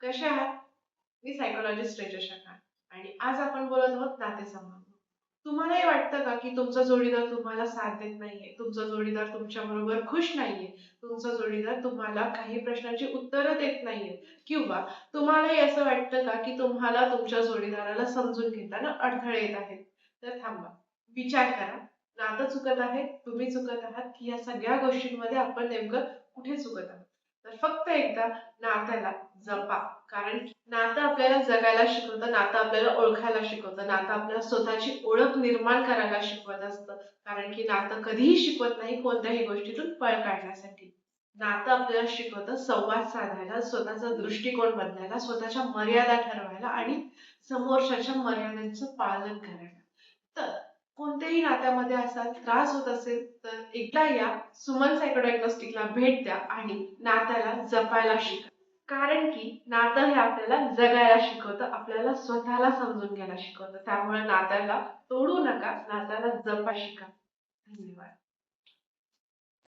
कसे आहात? मी सायकोलॉजिस्ट रेजा आणि आज आपण बोलत आहोत नातेसंबंध. तुम्हालाही वाटतं का की तुमचा जोडीदार तुम्हाला साथ देत नाहीये? तुमचा जोडीदार तुमच्या बरोबर खुश नाहीये? तुमचा जोडीदार तुम्हाला काही प्रश्नांची उत्तरं देत नाहीये? किंवा तुम्हालाही असं वाटतं का की तुम्हाला तुमच्या जोडीदाराला समजून घेताना अडथळे येत आहेत? तर थांबा. विचार करा. नातं चुकत आहे तुम्ही चुकत आहात. की या सगळ्या गोष्टींमध्ये आपण नेमकं कुठे चुकत आहोत? तर फक्त एकदा नात्याला जपा. कारण नातं आपल्याला जगायला शिकवतं नातं आपल्याला ओळखायला शिकवतं नातं आपल्याला स्वतःची ओळख निर्माण करायला शिकवत असतं. कारण की नातं कधीही शिकवत नाही कोणत्याही गोष्टीतून पळ काढण्यासाठी. नातं आपल्याला शिकवतं संवाद साधायला स्वतःचा दृष्टिकोन बदलायला स्वतःच्या मर्यादा ठरवायला आणि समोरच्याच्या मर्यादांचं पालन करायला. कोणत्याही नात्यामध्ये असा त्रास होत असेल तर एकदा या सुमन सायकोडायग्नोस्टिकला भेट द्या आणि नात्याला जपायला शिका. कारण की नातं हे आपल्याला जगायला शिकवतं आपल्याला स्वतःला समजून घ्यायला शिकवतं. त्यामुळे नात्याला तोडू नका नात्याला जपा शिका. धन्यवाद.